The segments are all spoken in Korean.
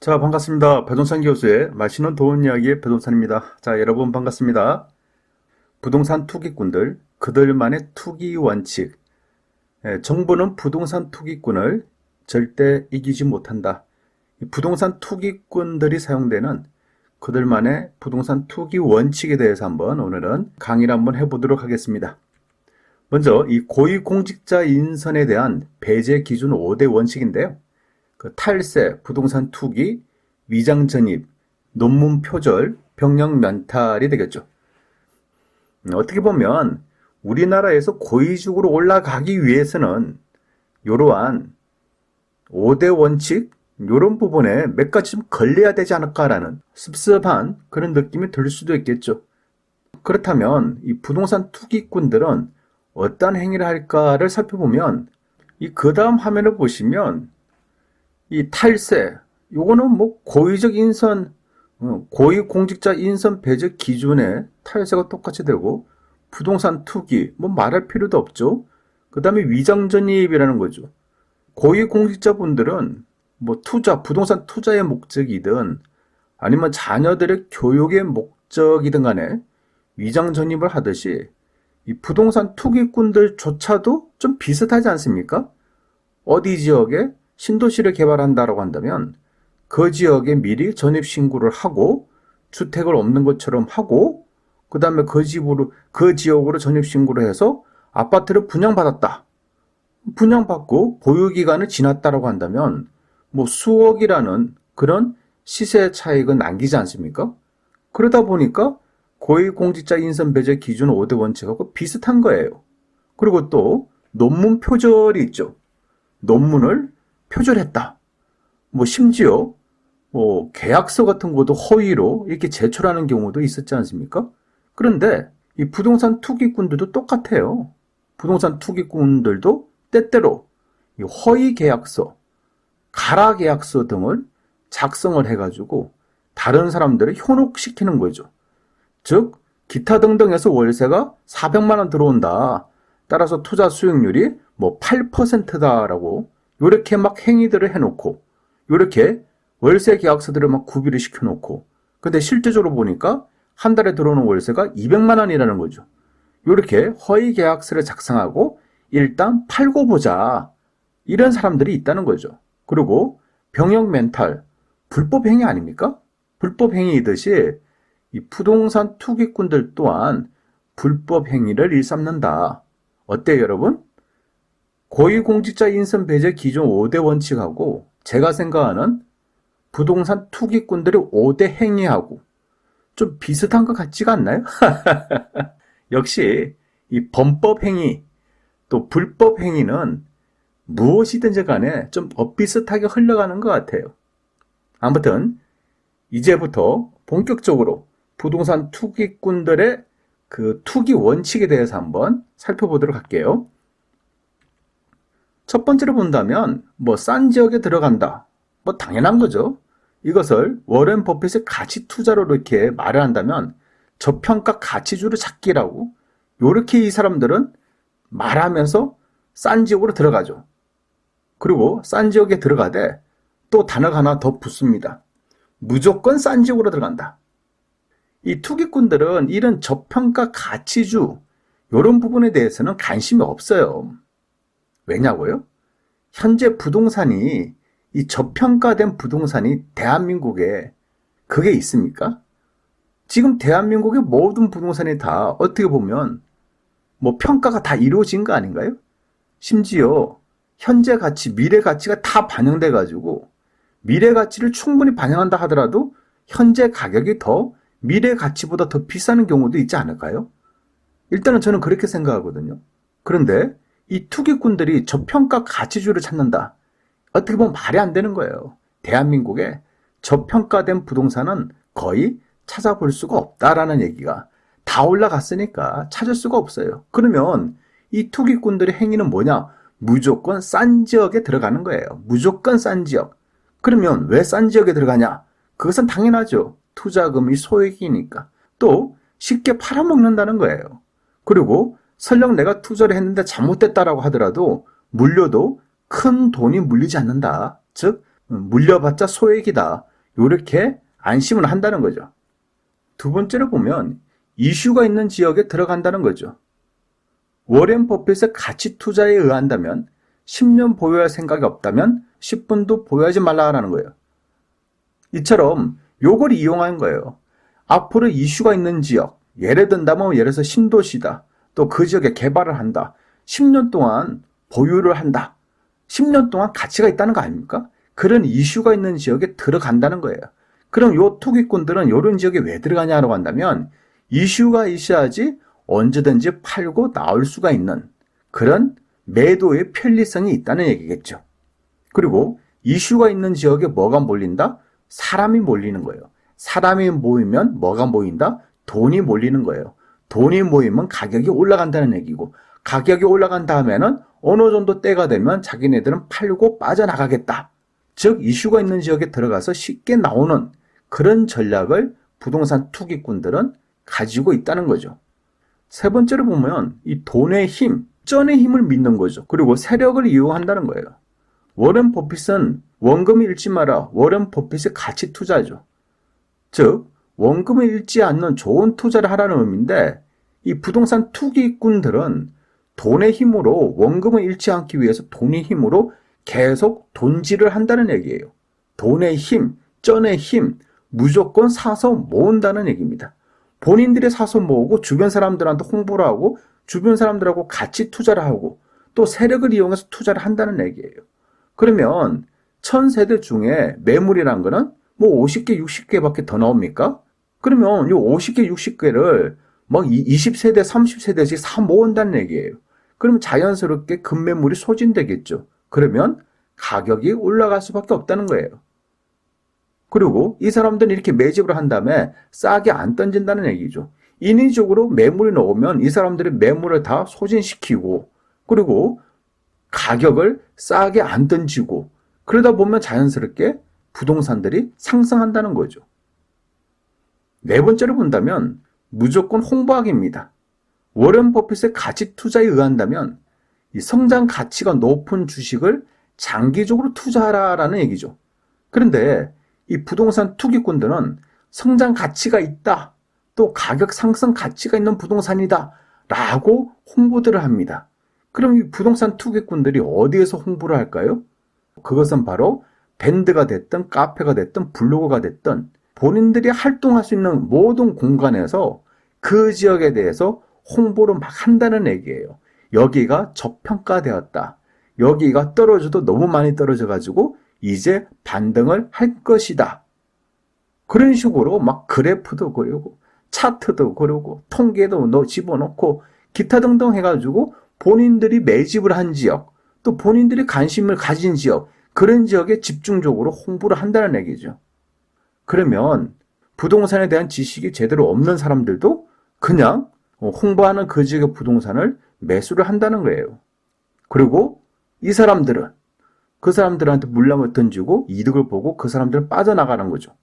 자, 반갑습니다. 배동산 교수의 맛있는 도움 이야기의 배동산입니다. 자, 여러분 반갑습니다. 부동산 투기꾼들, 그들만의 투기 원칙. 예, 정부는 부동산 투기꾼을 절대 이기지 못한다. 이 부동산 투기꾼들이 사용되는 그들만의 부동산 투기 원칙에 대해서 한번 오늘은 강의를 한번 해보도록 하겠습니다. 먼저 이 고위공직자 인선에 대한 배제 기준 5대 원칙인데요. 그 탈세, 부동산 투기, 위장 전입, 논문 표절, 병력 면탈이 되겠죠. 음, 어떻게 보면 우리나라에서 고위직으로 올라가기 위해서는 이러한 5대 원칙, 이런 부분에 몇 가지 좀 걸려야 되지 않을까라는 습습한 그런 느낌이 들 수도 있겠죠. 그렇다면 이 부동산 투기꾼들은 어떤 행위를 할까를 살펴보면 이 그 다음 화면을 보시면 이 탈세, 요거는 뭐 고위적 인선, 어, 고위 공직자 인선 배제 기준에 탈세가 똑같이 되고 부동산 투기, 뭐 말할 필요도 없죠. 그 다음에 위장전입이라는 거죠. 고위 공직자분들은 뭐 투자, 부동산 투자의 목적이든 아니면 자녀들의 교육의 목적이든 간에 위장전입을 하듯이 이 부동산 투기꾼들조차도 좀 비슷하지 않습니까? 어디 지역에 신도시를 개발한다라고 한다면 그 지역에 미리 전입 신고를 하고 주택을 없는 것처럼 하고 그 다음에 그 집으로 그 지역으로 전입 신고를 해서 아파트를 분양받았다. 분양받고 보유 기간을 지났다라고 한다면 뭐 수억이라는 그런 시세 차익은 남기지 않습니까? 그러다 보니까 고위공직자 인선 배제 기준 5대 원칙하고 비슷한 거예요. 그리고 또 논문 표절이 있죠. 논문을 표절했다. 뭐 심지어 뭐 계약서 같은 것도 허위로 이렇게 제출하는 경우도 있었지 않습니까? 그런데 이 부동산 투기꾼들도 똑같아요. 부동산 투기꾼들도 때때로 이 허위 계약서, 가라 계약서 등을 작성을 해가지고 다른 사람들을 현혹시키는 거죠. 즉, 기타 등등해서 월세가 400만 원 들어온다. 따라서 투자 수익률이 뭐 8%다라고 요렇게 막 행위들을 해놓고 요렇게 월세 계약서들을 막 구비를 시켜놓고 근데 실제적으로 보니까 한 달에 들어오는 월세가 200만 원이라는 거죠. 요렇게 허위 계약서를 작성하고 일단 팔고 보자. 이런 사람들이 있다는 거죠. 그리고 병역 멘탈, 불법 행위 아닙니까? 불법 행위이듯이 이 부동산 투기꾼들 또한 불법 행위를 일삼는다. 어때요, 여러분? 고위공직자 인선 배제 기준 5대 원칙하고 제가 생각하는 부동산 투기꾼들의 5대 행위하고 좀 비슷한 것 같지가 않나요? 역시 이 범법 행위 또 불법 행위는 무엇이든지 간에 좀 엇비슷하게 흘러가는 것 같아요. 아무튼 이제부터 본격적으로 부동산 투기꾼들의 그 투기 원칙에 대해서 한번 살펴보도록 할게요. 첫 번째로 본다면 뭐 싼 지역에 들어간다. 뭐 당연한 거죠. 이것을 워렌 버핏의 가치 투자로 이렇게 말을 한다면 저평가 가치주를 찾기라고 요렇게 이 사람들은 말하면서 싼 지역으로 들어가죠. 그리고 싼 지역에 들어가되 또 단어가 하나 더 붙습니다. 무조건 싼 지역으로 들어간다. 이 투기꾼들은 이런 저평가 가치주 이런 부분에 대해서는 관심이 없어요. 왜냐고요? 현재 부동산이 이 저평가된 부동산이 대한민국에 그게 있습니까? 지금 대한민국의 모든 부동산이 다 어떻게 보면 뭐 평가가 다 이루어진 거 아닌가요? 심지어 현재 가치, 미래 가치가 다 반영돼 가지고 미래 가치를 충분히 반영한다 하더라도 현재 가격이 더 미래 가치보다 더 비싸는 경우도 있지 않을까요? 일단은 저는 그렇게 생각하거든요. 그런데 이 투기꾼들이 저평가 가치주를 찾는다. 어떻게 보면 말이 안 되는 거예요. 대한민국에 저평가된 부동산은 거의 찾아볼 수가 없다라는 얘기가 다 올라갔으니까 찾을 수가 없어요. 그러면 이 투기꾼들의 행위는 뭐냐? 무조건 싼 지역에 들어가는 거예요. 무조건 싼 지역. 그러면 왜 싼 지역에 들어가냐? 그것은 당연하죠. 투자금이 소액이니까. 또 쉽게 팔아먹는다는 거예요. 그리고 설령 내가 투자를 했는데 잘못됐다라고 하더라도 물려도 큰 돈이 물리지 않는다. 즉 물려봤자 소액이다. 이렇게 안심을 한다는 거죠. 두 번째로 보면 이슈가 있는 지역에 들어간다는 거죠. 워렌 버핏의 가치 투자에 의한다면 10년 보유할 생각이 없다면 10분도 보유하지 말라라는 거예요. 이처럼 요걸 이용한 거예요. 앞으로 이슈가 있는 지역, 예를 든다면 예를 들어서 신도시다. 또 그 지역에 개발을 한다. 10년 동안 보유를 한다. 10년 동안 가치가 있다는 거 아닙니까? 그런 이슈가 있는 지역에 들어간다는 거예요. 그럼 요 투기꾼들은 이런 지역에 왜 들어가냐라고 한다면 이슈가 있어야지 언제든지 팔고 나올 수가 있는 그런 매도의 편리성이 있다는 얘기겠죠. 그리고 이슈가 있는 지역에 뭐가 몰린다? 사람이 몰리는 거예요. 사람이 모이면 뭐가 모인다? 돈이 몰리는 거예요. 돈이 모이면 가격이 올라간다는 얘기고 가격이 올라간 다음에는 어느 정도 때가 되면 자기네들은 팔고 빠져나가겠다. 즉 이슈가 있는 지역에 들어가서 쉽게 나오는 그런 전략을 부동산 투기꾼들은 가지고 있다는 거죠. 세 번째로 보면 이 돈의 힘, 쩐의 힘을 믿는 거죠. 그리고 세력을 이용한다는 거예요. 워렌 버핏은 원금을 잃지 마라. 워렌 버핏의 가치 투자죠. 즉, 원금을 잃지 않는 좋은 투자를 하라는 의미인데, 이 부동산 투기꾼들은 돈의 힘으로 원금을 잃지 않기 위해서 돈의 힘으로 계속 돈질을 한다는 얘기예요. 돈의 힘, 쩐의 힘, 무조건 사서 모은다는 얘기입니다. 본인들이 사서 모으고 주변 사람들한테 홍보를 하고 주변 사람들하고 같이 투자를 하고 또 세력을 이용해서 투자를 한다는 얘기예요. 그러면 천 세대 중에 매물이란 거는 뭐 50개, 60개밖에 더 나옵니까? 그러면 이 50개, 60개를 막 20세대, 30세대씩 사 모은다는 얘기예요. 그러면 자연스럽게 급매물이 소진되겠죠. 그러면 가격이 올라갈 수밖에 없다는 거예요. 그리고 이 사람들은 이렇게 매집을 한 다음에 싸게 안 던진다는 얘기죠. 인위적으로 매물이 나오면 이 사람들이 매물을 다 소진시키고 그리고 가격을 싸게 안 던지고 그러다 보면 자연스럽게 부동산들이 상승한다는 거죠. 네 번째로 본다면 무조건 홍보하기입니다. 워렌 버핏의 가치 투자에 의한다면 이 성장 가치가 높은 주식을 장기적으로 투자하라라는 얘기죠. 그런데 이 부동산 투기꾼들은 성장 가치가 있다. 또 가격 상승 가치가 있는 부동산이다. 라고 홍보들을 합니다. 그럼 이 부동산 투기꾼들이 어디에서 홍보를 할까요? 그것은 바로 밴드가 됐든 카페가 됐든 블로그가 됐든 본인들이 활동할 수 있는 모든 공간에서 그 지역에 대해서 홍보를 막 한다는 얘기예요. 여기가 저평가되었다. 여기가 떨어져도 너무 많이 떨어져 가지고 이제 반등을 할 것이다. 그런 식으로 막 그래프도 그리고 차트도 그리고 통계도 넣 집어넣고 기타 등등 해가지고 본인들이 매집을 한 지역 또 본인들이 관심을 가진 지역 그런 지역에 집중적으로 홍보를 한다는 얘기죠. 그러면 부동산에 대한 지식이 제대로 없는 사람들도 그냥 홍보하는 그 지역의 부동산을 매수를 한다는 거예요. 그리고 이 사람들은 그 사람들한테 물량을 던지고 이득을 보고 그 사람들은 빠져나가는 거죠.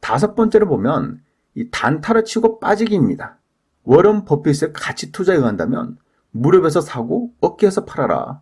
다섯 번째로 보면 이 단타를 치고 빠지기입니다. 워런 버핏의 가치 투자에 의한다면 무릎에서 사고 어깨에서 팔아라.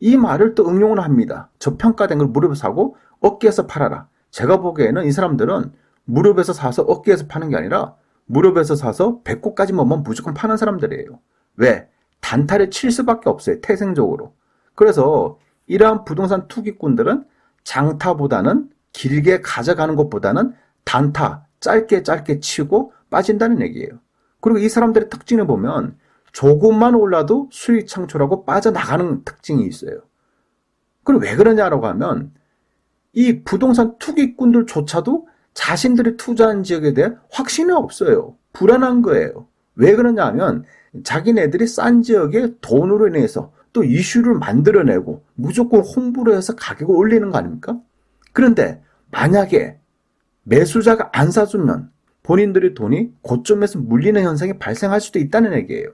이 말을 또 응용을 합니다. 저평가된 걸 무릎에서 사고 어깨에서 팔아라. 제가 보기에는 이 사람들은 무릎에서 사서 어깨에서 파는 게 아니라 무릎에서 사서 배꼽까지 먹으면 무조건 파는 사람들이에요. 왜? 단타를 칠 수밖에 없어요. 태생적으로. 그래서 이러한 부동산 투기꾼들은 장타보다는 길게 가져가는 것보다는 단타, 짧게 짧게 치고 빠진다는 얘기예요. 그리고 이 사람들의 특징을 보면 조금만 올라도 수익 창출하고 빠져나가는 특징이 있어요. 그럼 왜 그러냐라고 하면 이 부동산 투기꾼들조차도 자신들이 투자한 지역에 대해 확신이 없어요. 불안한 거예요. 왜 그러냐 하면 자기네들이 싼 지역에 돈으로 인해서 또 이슈를 만들어내고 무조건 홍보를 해서 가격을 올리는 거 아닙니까? 그런데 만약에 매수자가 안 사주면 본인들의 돈이 고점에서 물리는 현상이 발생할 수도 있다는 얘기예요.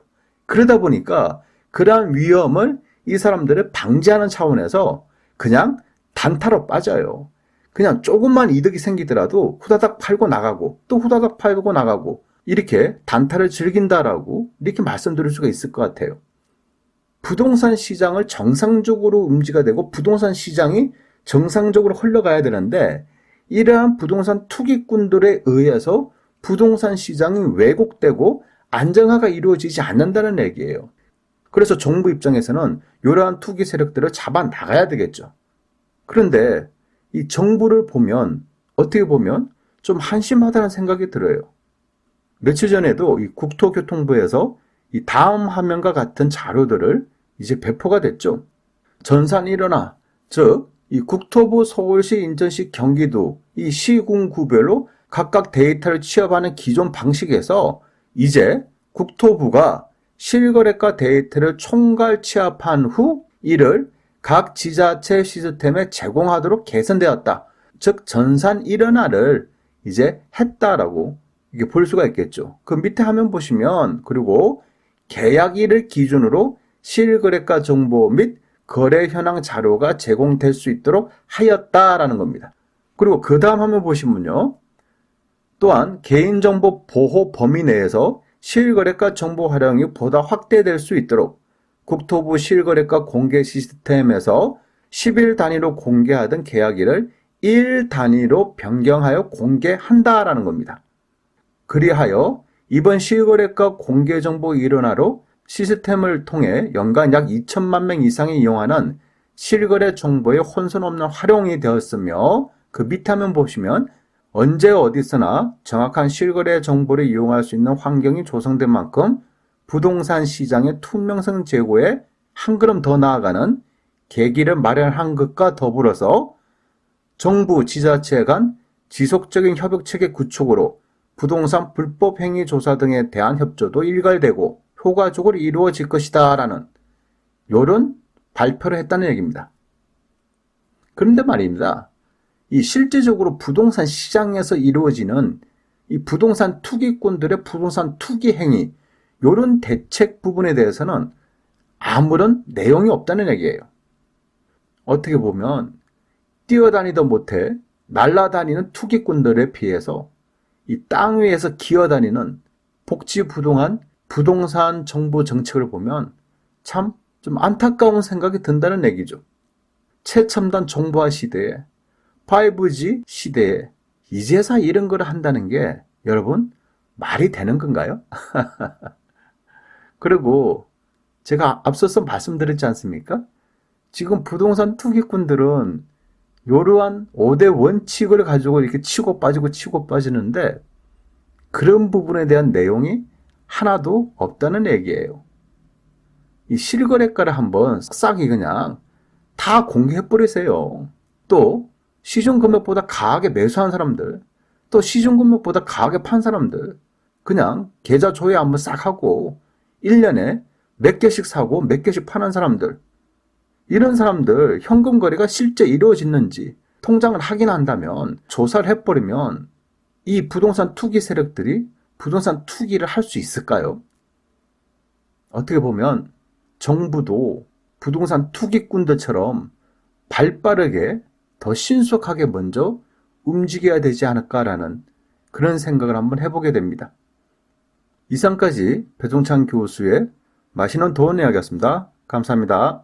그러다 보니까 그러한 위험을 이 사람들을 방지하는 차원에서 그냥 단타로 빠져요. 그냥 조금만 이득이 생기더라도 후다닥 팔고 나가고 또 후다닥 팔고 나가고 이렇게 단타를 즐긴다라고 이렇게 말씀드릴 수가 있을 것 같아요. 부동산 시장을 정상적으로 움직여야 되고 부동산 시장이 정상적으로 흘러가야 되는데 이러한 부동산 투기꾼들에 의해서 부동산 시장이 왜곡되고 안정화가 이루어지지 않는다는 얘기예요. 그래서 정부 입장에서는 이러한 투기 세력들을 잡아 나가야 되겠죠. 그런데 이 정부를 보면 어떻게 보면 좀 한심하다는 생각이 들어요. 며칠 전에도 이 국토교통부에서 이 다음 화면과 같은 자료들을 이제 배포가 됐죠. 전산 일어나, 즉, 이 국토부 서울시, 인천시, 경기도 이 시군 구별로 각각 데이터를 취합하는 기존 방식에서 이제 국토부가 실거래가 데이터를 총괄 취합한 후 이를 각 지자체 시스템에 제공하도록 개선되었다. 즉 전산 일원화를 이제 했다라고 이게 볼 수가 있겠죠. 그 밑에 화면 보시면 그리고 계약일을 기준으로 실거래가 정보 및 거래 현황 자료가 제공될 수 있도록 하였다라는 겁니다. 그리고 그 다음 화면 보시면요. 또한 개인정보 보호 범위 내에서 실거래가 정보 활용이 보다 확대될 수 있도록 국토부 실거래가 공개 시스템에서 10일 단위로 공개하던 계약일을 1 단위로 변경하여 공개한다라는 겁니다. 그리하여 이번 실거래가 공개 정보 일원화로 시스템을 통해 연간 약 2천만 명 이상이 이용하는 실거래 정보의 혼선 없는 활용이 되었으며 그 밑에 화면 보시면 언제 어디서나 정확한 실거래 정보를 이용할 수 있는 환경이 조성된 만큼 부동산 시장의 투명성 제고에 한 걸음 더 나아가는 계기를 마련한 것과 더불어서 정부, 지자체 간 지속적인 협력 체계 구축으로 부동산 불법 행위 조사 등에 대한 협조도 일괄되고 효과적으로 이루어질 것이다라는 이런 발표를 했다는 얘기입니다. 그런데 말입니다. 이 실제적으로 부동산 시장에서 이루어지는 이 부동산 투기꾼들의 부동산 투기 행위, 이런 대책 부분에 대해서는 아무런 내용이 없다는 얘기예요. 어떻게 보면 뛰어다니도 못해 날아다니는 투기꾼들에 비해서 이 땅 위에서 기어다니는 복지부동한 부동산 정보 정책을 보면 참 좀 안타까운 생각이 든다는 얘기죠. 최첨단 정보화 시대에 5G 시대에 이제서 이런 걸 한다는 게 여러분 말이 되는 건가요? 그리고 제가 앞서서 말씀드렸지 않습니까? 지금 부동산 투기꾼들은 이러한 5대 원칙을 가지고 이렇게 치고 빠지고 치고 빠지는데 그런 부분에 대한 내용이 하나도 없다는 얘기예요. 이 실거래가를 한번 싹이 그냥 다 공개해버리세요. 또 시중 금액보다 가하게 매수한 사람들, 또 시중 금액보다 가하게 판 사람들, 그냥 계좌 조회 한번 싹 하고 1년에 몇 개씩 사고 몇 개씩 파는 사람들, 이런 사람들 현금 거래가 실제 이루어지는지 통장을 확인한다면 조사를 해버리면 이 부동산 투기 세력들이 부동산 투기를 할 수 있을까요? 어떻게 보면 정부도 부동산 투기꾼들처럼 발 빠르게 더 신속하게 먼저 움직여야 되지 않을까라는 그런 생각을 한번 해보게 됩니다. 이상까지 배종찬 교수의 맛있는 도원 이야기였습니다. 감사합니다.